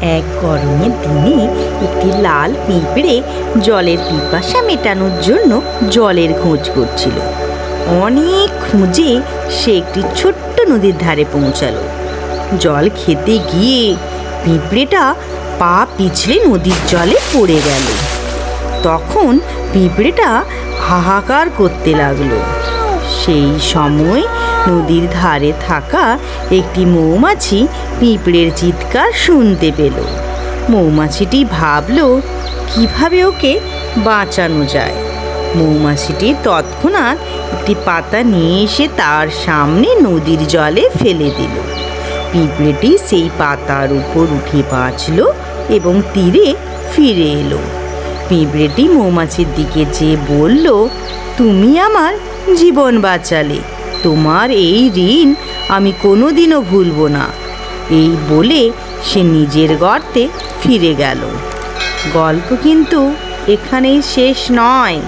এক গরমের দিনে একটি লাল পিঁপড়ে জলের পিপাসা মেটানোর জন্য জলের খোঁজ করছিল। অনেক খুঁজে সে একটি ছোট্ট নদীর ধারে পৌঁছালো। জল খেতে গিয়ে পিঁপড়েটা পা পিছলে নদীর জলে পড়ে গেল। তখন পিঁপড়েটা হাহাকার করতে লাগল। সেই সময় নদীর ধারে থাকা একটি মৌমাছি পিঁপড়ের চিৎকার শুনতে পেল। মৌমাছিটি ভাবল, কীভাবে ওকে বাঁচানো যায়? মৌমাছিটি তৎক্ষণাৎ একটি পাতা নিয়ে এসে তার সামনে নদীর জলে ফেলে দিল। পিঁপড়েটি সেই পাতার উপর উঠে বাঁচল এবং তীরে ফিরে এলো। পিঁপড়েটি মৌমাছির দিকে যেয়ে বলল, তুমি আমার জীবন বাঁচালে। তোমার এই ঋণ আমি কোনোদিনও ভুলব না। এই বলে সে নিজের গর্তে ফিরে গেল। গল্প কিন্তু এখানেই শেষ নয়।